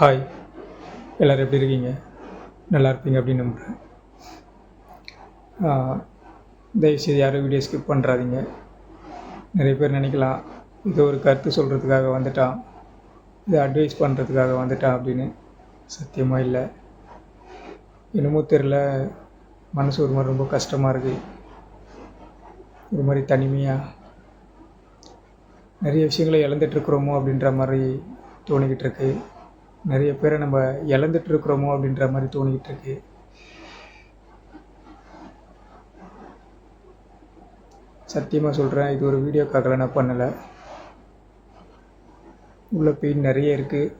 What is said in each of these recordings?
Hi எல்லோரும் எப்படி இருக்கீங்க? நல்லா இருப்பீங்க அப்படின்னு நம்புகிறேன் தயவுசெய்து யாரும் வீடியோ ஸ்கிப் பண்ணுறாதீங்க நிறைய பேர் நினைக்கலாம் இது ஒரு கருத்து சொல்கிறதுக்காக வந்துட்டான். இது அட்வைஸ் பண்ணுறதுக்காக வந்துட்டான் அப்படின்னு. சத்தியமாக இல்லை. என்னமோ தெரில மனசு ஒரு மாதிரி ரொம்ப கஷ்டமாக இருக்குது ஒரு மாதிரி தனிமையாக நிறைய விஷயங்களை இழந்துட்டுருக்குறோமோ அப்படின்ற மாதிரி தோணிக்கிட்டு இருக்குது நிறைய பேரை நம்ம இழந்துட்டு இருக்கிறோமோ அப்படின்ற மாதிரி தோணிக்கிட்டு இருக்கு. சத்தியமாக சொல்கிறேன் இது ஒரு வீடியோக்காக நான் பண்ணலை. உள்ள பெயின் நிறைய இருக்குது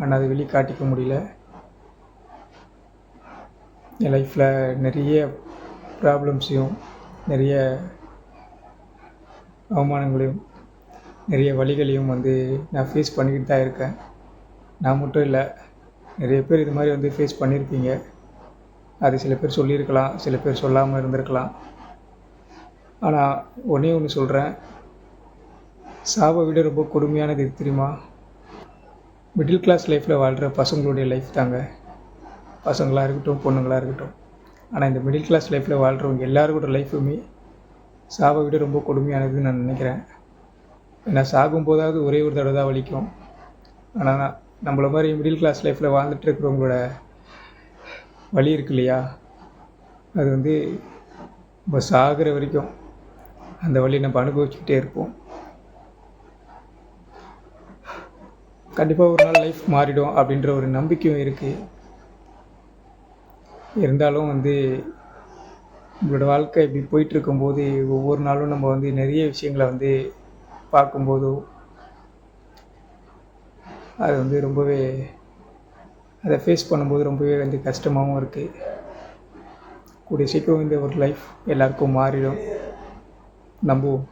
ஆனால் அதை வெளியே காட்டிக்க முடியல. என் லைஃப்பில் நிறைய ப்ராப்ளம்ஸையும் நிறைய அவமானங்களையும் நிறைய வழிகளையும் வந்து நான் ஃபேஸ் பண்ணிக்கிட்டு தான் இருக்கேன். நான் மட்டும் இல்லை. நிறைய பேர் இது மாதிரி வந்து ஃபேஸ் பண்ணியிருப்பீங்க அது சில பேர் சொல்லியிருக்கலாம் சில பேர் சொல்லாமல் இருந்திருக்கலாம். ஆனால் ஒன்றே ஒன்று சொல்கிறேன் சாவை விட ரொம்ப கொடுமையானது இது தெரியுமா? மிடில் கிளாஸ் லைஃப்பில் வாழ்கிற பசங்களுடைய லைஃப் தாங்க. பசங்களாக இருக்கட்டும் பொண்ணுங்களாக இருக்கட்டும். ஆனால் இந்த மிடில் கிளாஸ் லைஃப்பில் வாழ்கிறவங்க எல்லாருக்கூட லைஃப்புமே சாவை விட ரொம்ப கொடுமையானதுன்னு நான் நினைக்கிறேன். ஏன்னா சாகும்போதாவது ஒரே ஒரு தடவை தான் வலிக்கும். ஆனால் நான் நம்மள மாதிரி மிடில் கிளாஸ் லைஃப்பில் வாழ்ந்துட்டு இருக்கிறவங்களோட வழி இருக்கு இல்லையா? அது வந்து நம்ம சாகிற வரைக்கும் அந்த வழி நம்ம அனுபவிச்சுக்கிட்டே இருப்போம். கண்டிப்பாக ஒரு நாள் லைஃப் மாறிடும் அப்படின்ற ஒரு நம்பிக்கையும் இருக்குது இருந்தாலும் வந்து நம்மளோட வாழ்க்கை இப்படி போயிட்டுருக்கும்போது ஒவ்வொரு நாளும் நம்ம வந்து நிறைய விஷயங்களை வந்து பார்க்கும்போதோ அது வந்து ரொம்பவே அதை ஃபேஸ் பண்ணும்போது ரொம்பவே வந்து கஷ்டமாகவும் இருக்குது கூடிய சீக்கிரம் இந்த ஒரு லைஃப் எல்லாருக்கும் மாறிடும். நம்புவோம்.